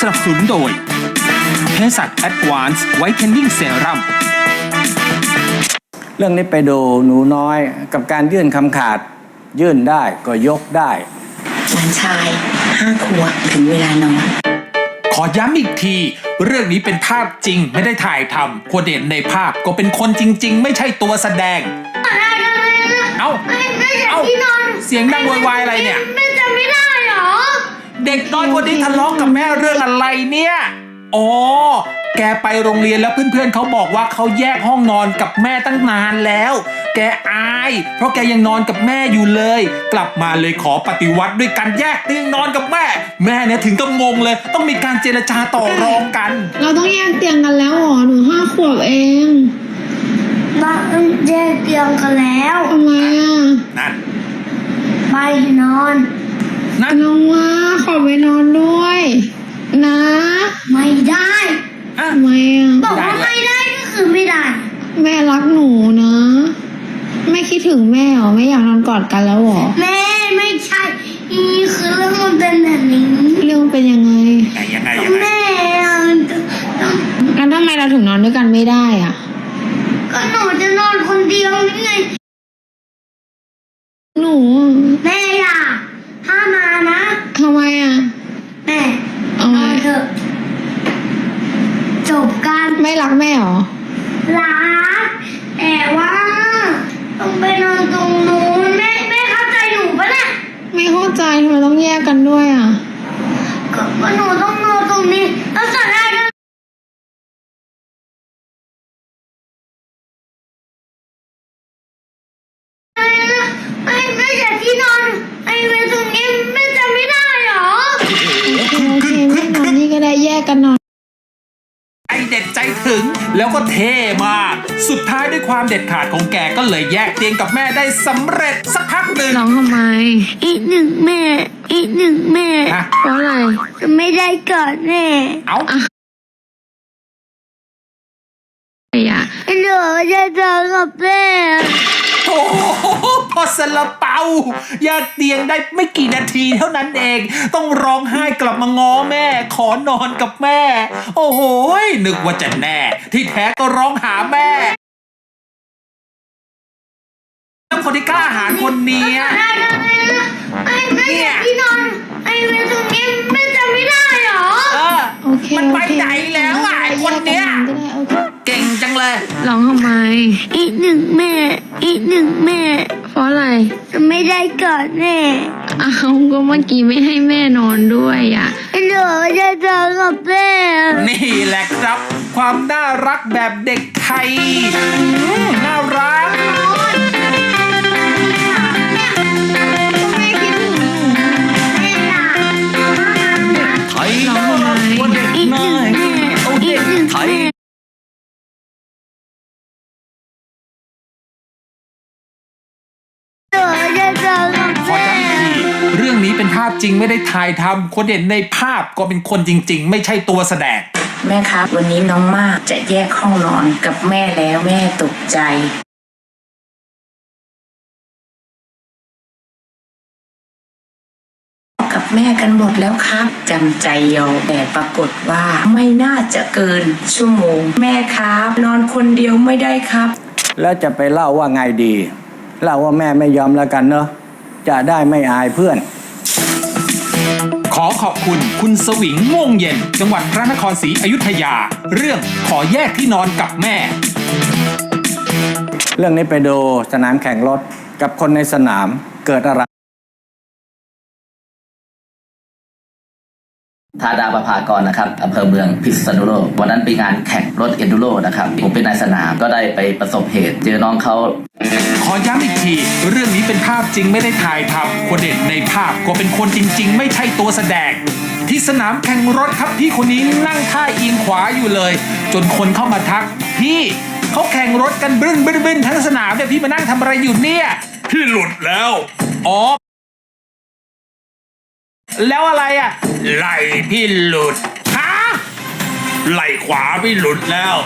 สนับสนุนโดยเภสัช Advanced Whitening Serum เรื่องนี้ไปดูหนูน้อยกับการยื่นคำขาด ยื่นได้ก็ยกได้ หลานชายห้าขวบถึงเวลานอน ขอย้ำอีกที เรื่องนี้เป็นภาพจริงไม่ได้ถ่ายทำคนเห็นในภาพก็เป็นคนจริง ๆ ไม่ใช่ตัวแสดง เอ้าไม่ไม่อยากเอ้าที่นอนเสียงดังโวยวายอะไรเนี่ย ไม่ เด็กน้อยคนนี้ทะเลาะกับแม่เรื่องอะไรเนี่ย อ๋อ แกไปโรงเรียนแล้วเพื่อนๆเขาบอกว่าเขาแยกห้องนอนกับแม่ตั้งนานแล้ว แกอาย เพราะแกยังนอนกับแม่อยู่เลย กลับมาเลยขอปฏิวัติด้วยการแยกเตียงนอนกับแม่ แม่เนี่ยถึงกับงงเลย ต้องมีการเจรจาต่อรองกัน เราต้องแยกเตียงกันแล้วเหรอหนูห้าขวบเองบ้านแยกเตียงกันแล้วทำไมอะนั่นไปนอน นั่นน้องว่าขอไปนอนด้วย นะ ไม่ได้ อะ ทำไมอะ บอกว่าไม่ได้ก็คือไม่ได้ แม่รักหนูนะ แม่คิดถึงแม่เหรอไม่อยากนอนกอดกันแล้วเหรอ แม่ไม่ใช่นี่คือเรื่องมันเป็นแบบนี้เรื่องเป็นยังไงไงยังไงยังไงแม่งั้นทำไมเราถึงนอนด้วยกันไม่ได้อะ ก็หนูจะนอนคนเดียวนี่ไง หนู แม่อย่าห้ามมานะ ทำไมอะ แม่ เอา น ไง อนเถอะจบกัน ไม่รักแม่เหรอ รัก แต่ว่าต้องไปนอนตรงนู้นแม่แม่เข้าใจหนูปะเนี่ย ไม่เข้าใจทำไมต้องแยกกันด้วยอะ ก็ก็หนูต้องนอนตรงนี้แล้วจะได้ด้วยไม่ เด็ดใจถึง แล้วก็เท่มาก สุดท้ายด้วยความเด็ดขาดของแกก็เลยแยกเตียงกับแม่ได้สำเร็จสักพักหนึ่งร้องทำไม อีกหนึ่งแม่ อีกหนึ่งแม่ฮะเพราะอะไรไม่ได้กอดแม่เอาไอ้อะหนูจะเจอกับแม่โอ้โหพอสละเปาแยกเตียงได้ไม่กี่นาทีเท่านั้นเอง ต้องร้องไห้กลับมาง้อแม่ ขอนอนกับแม่ โอ้โหนึกว่าจะแน่ ที่แท้ก็ร้องหาแม่คนที่กล้าหาญคนเนี้ยไอ้ไม่เนี่อยากที่นอนไอ้เวรตรงนี้ไม่จำไม่ได้เหรอมันไปไหนแล้วอะไอ้คนเนี้ยเก่งจังเลยร้องทำไมอีกหนึ่งแม่ อีกหนึ่งแม่ ราะอะไรไม่ได้กอดแม่อ้าวก็เมื่อกี้ไม่ให้แม่นอนด้วยอะหนูจะเจอกับแม่นี่แหละครับ ความน่ารักแบบเด็กไทยอืมน่ารักแม่คิดถึงหนูไทยน่ารักกว่าเด็กอีกหน้นึ่องยแม่เอาอีเด็กกหนึ่งไทยาพจริงไม่ได้ถ่ายทำคนเห็นในภาพก็เป็นคนจริง ๆ ไม่ใช่ตัวแสดง แม่ครับ วันนี้น้องมากจะแยกห้องนอนกับแม่แล้วแม่ตกใจ กับแม่กันหมดแล้วครับจำใจยอมแต่ปรากฏว่าไม่น่าจะเกินชั่วโมง แม่ครับ นอนคนเดียวไม่ได้ครับ แล้วจะไปเล่าว่าไงดี เล่าว่าแม่ไม่ยอมแล้วกันเนอะจะได้ไม่อายเพื่อนข อขอบคุณคุณสวิงม่วงเย็น จังหวัดพระนครศรีอยุธยา เรื่องขอแยกที่นอนกับแม่ เรื่องนี้ไปดูสนามแข่งรถกับคนในสนามเกิดอะไร ธาดาประภากรนะครับอำเภอเมืองพิษณุโลกวันนั้นเป็นงานแข่งรถเอนดูโรนะครับ ผมเป็นนายสนามก็ได้ไปประสบเหตุ เจอน้องเขา ขอย้ำอีกที เรื่องนี้เป็นภาพจริงไม่ได้ถ่ายทำคนเด่นในภาพก็เป็นคนจริง ๆ ไม่ใช่ตัวแสดง ที่สนามแข่งรถครับพี่คนนี้นั่งท่าเอียงขวาอยู่เลย จนคนเข้ามาทัก พี่เขาแข่งรถกันบึ้นบึ้นบึ้นทั้งสนามเนี่ยพี่มานั่งทำอะไรอยู่เนี่ย พี่หลุดแล้วอ๋อ แล้วอะไรอะ ไหลพี่หลุด ฮะ ไหลขวาพี่หลุดแล้ว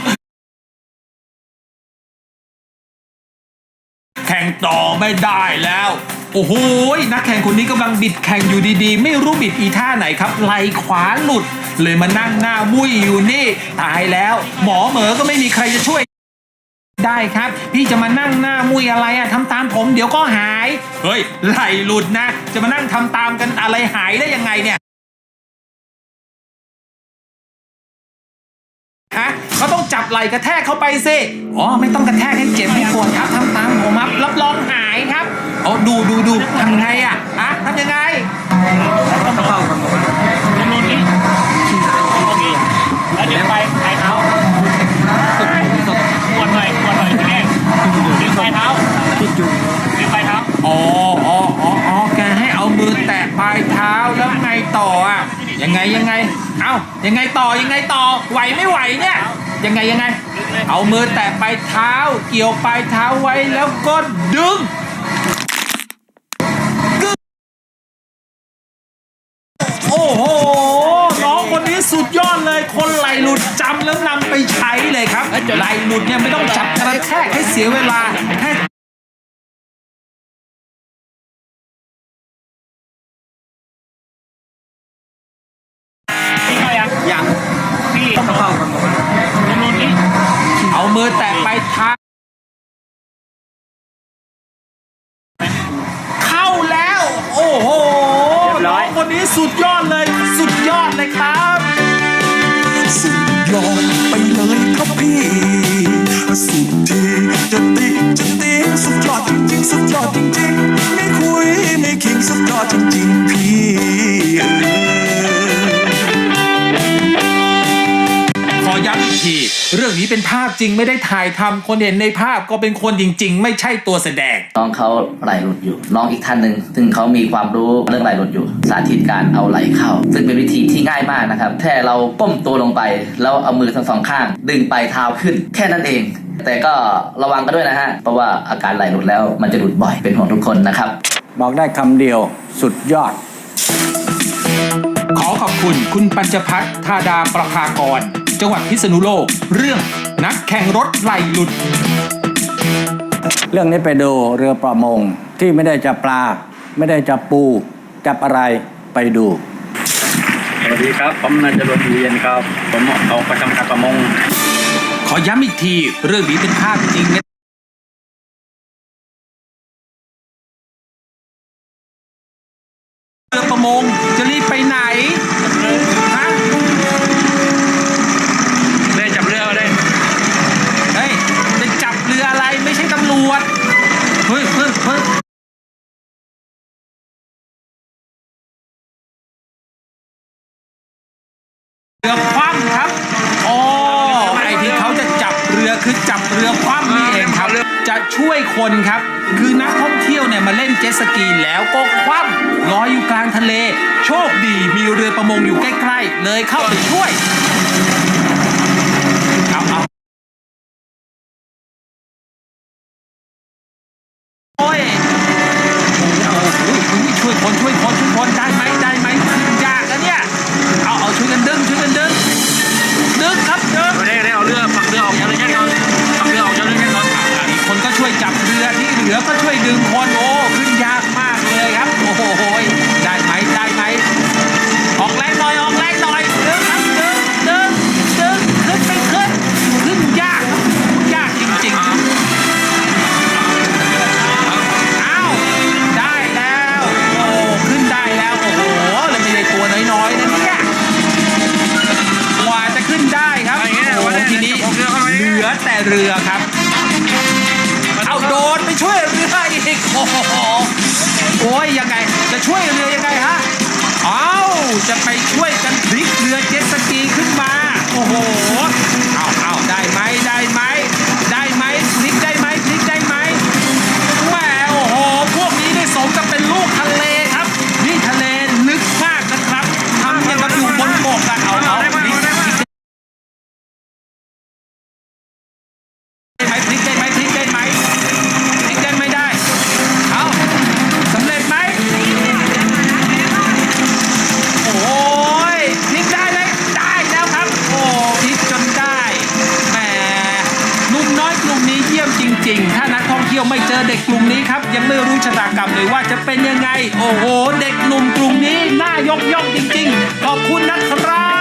แข่งต่อไม่ได้แล้ว โอ้โห นักแข่งคนนี้กำลังบิดแข่งอยู่ดีๆ ไม่รู้บิดอีท่าไหนครับ ไหลขวาหลุด เลยมานั่งหน้ามุ้ยอยู่นี่ ตายแล้ว หมอเหมอก็ไม่มีใครจะช่วย ได้ครับ พี่จะมานั่งหน้ามุ้ยอะไรอะทำตามผมเดี๋ยวก็หาย เฮ้ยไหลหลุดนะ จะมานั่งทำตามกันอะไรหายได้ยังไงเนี่ยฮะเขาต้องจับไหล่กระแทกเข้าไปสิอ๋อไม่ต้องกระแทกให้เจ็บให้ปวดครับทำตามผมครับรับรองหายครับเอาดูดูดูทำไงอะอะทำยังไงแล้ว ต่อยังไงต่อไหวไม่ไหวเนี่ยยังไงยังไง เอามือแตะปลายเท้า เกี่ยวปลายเท้าไว้แล้วก็ดึงโอ้โหน้องคนนี้สุดยอดเลยคนไหลหลุดจำแล้วนำไปใช้เลยครับไหลหลุดเนี่ยไม่ต้องจับกระแทกให้เสียเวลาแค่ มือแตะไปลายเท้าเข้าแล้ว โอ้โหน้องคนนี้สุดยอดเลย สุดยอดเลยครับ สุดยอดไปเลยครับพี่ สุดที่จะติจะติสุดยอดจริงๆ สุดยอดจริงๆ ไม่คุยไม่คิงสุดยอดจริงๆพี่ เรื่องนี้เป็นภาพจริงไม่ได้ถ่ายทำคนเห็นในภาพก็เป็นคนจริง ๆ ไม่ใช่ตัวแสดง น้องเขาไหลหลุดอยู่ น้องอีกท่านหนึ่งซึ่งเขามีความรู้เรื่องไหลหลุดอยู่ สาธิตการเอาไหลเข้า ซึ่งเป็นวิธีที่ง่ายมากนะครับแค่เราก้มตัวลงไป แล้วเอามือทั้งสองข้าง ดึงปลายเท้าขึ้น แค่นั้นเอง แต่ก็ระวังกันด้วยนะฮะเพราะว่าอาการไหลหลุดแล้วมันจะหลุดบ่อยเป็นห่วงทุกคนนะครับบอกได้คำเดียวสุดยอด ขอขอบคุณคุณปัญจพัฒน์ธาดาประภากร จังหวัดพิษณุโลก เรื่องนักแข่งรถไหลหลุด เรื่องนี้ไปดูเรือประมงที่ไม่ได้จับปลา ไม่ได้จับปู จับอะไรไปดู สวัสดีครับ ผมนายจรวดเวียนครับ ผมออกประจำการประมง ขอย้ำอีกที เรื่องนี้เป็นภาพจริงนะ เรือคว่ำครับอ๋อไอ้ที่เขาจะจับเรือคือจับเรือคว่ำนี่เองครับ จะช่วยคนครับ คือนักท่องเที่ยวเนี่ยมาเล่นเจ็ตสกีแล้วก็คว่ำลอยอยู่กลางทะเล โชคดีมีเรือประมงอยู่ใกล้ ๆ เลยเข้าไปช่วย ยดึงคนโอ้ขึ้นยากมากเลยครับ โอ้โหได้ไหมได้ไหมออกแรงหน่อยออกแรงหน่อยดึงครับดึงดึงดึงขึ้นไม่ขึ้นขึ้นยากครับยากจริงๆอ้าวได้แล้วโอ้ขึ้นได้แล้วโอ้โหแล้วไม่ได้ตัวน้อยๆนะเนี่ยกว่าจะขึ้นได้ครับโอ้ทีนี้เหลือแต่เรือครับ ดนไปช่วยเรืออีกโอ้โหโอ้ยยังไง จะช่วยเรือยังไงฮะเอาจะไปช่วยกันพลิกเรือเจ็ตสกีขึ้นมา โอ้โห จอเด็กกลุ่มนี้ครับ ยังไม่รู้ชะตากรรมเลยว่าจะเป็นยังไง โอ้โห เด็กหนุ่มกลุ่มนี้น่ายกย่องจริง ๆ ขอบคุณนะครับ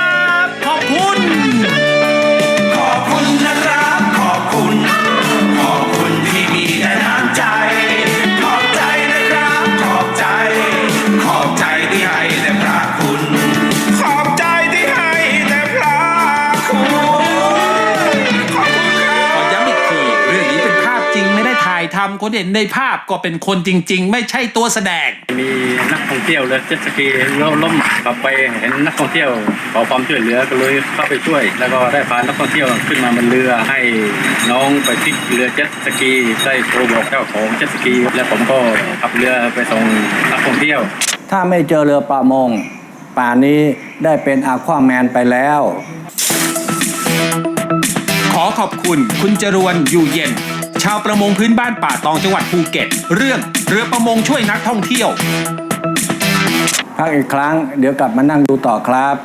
ไม่ได้ถ่ายทำคนเห็นในภาพก็เป็นคนจริง ๆ ไม่ใช่ตัวแสดง มีนักท่องเที่ยวเรือเจ็ตสกีล้มล้มกลับไปเห็นนักท่องเที่ยวขอความช่วยเหลือก็เลยเข้าไปช่วย แล้วก็ได้พานักท่องเที่ยวขึ้นมาบนเรือให้น้องไปที่เรือเจ็ตสกีได้โทรบอกเจ้าของเจ็ตสกี และผมก็ขับเรือไปส่งนักท่องเที่ยว ถ้าไม่เจอเรือประมง ป่านนี้ได้เป็นอาควาแมนไปแล้ว ขอขอบคุณคุณจรวนอยู่เย็น ชาวประมงพื้นบ้านป่าตองจังหวัดภูเก็ต เรื่องเรือประมงช่วยนักท่องเที่ยว พักอีกครั้ง เดี๋ยวกลับมานั่งดูต่อครับ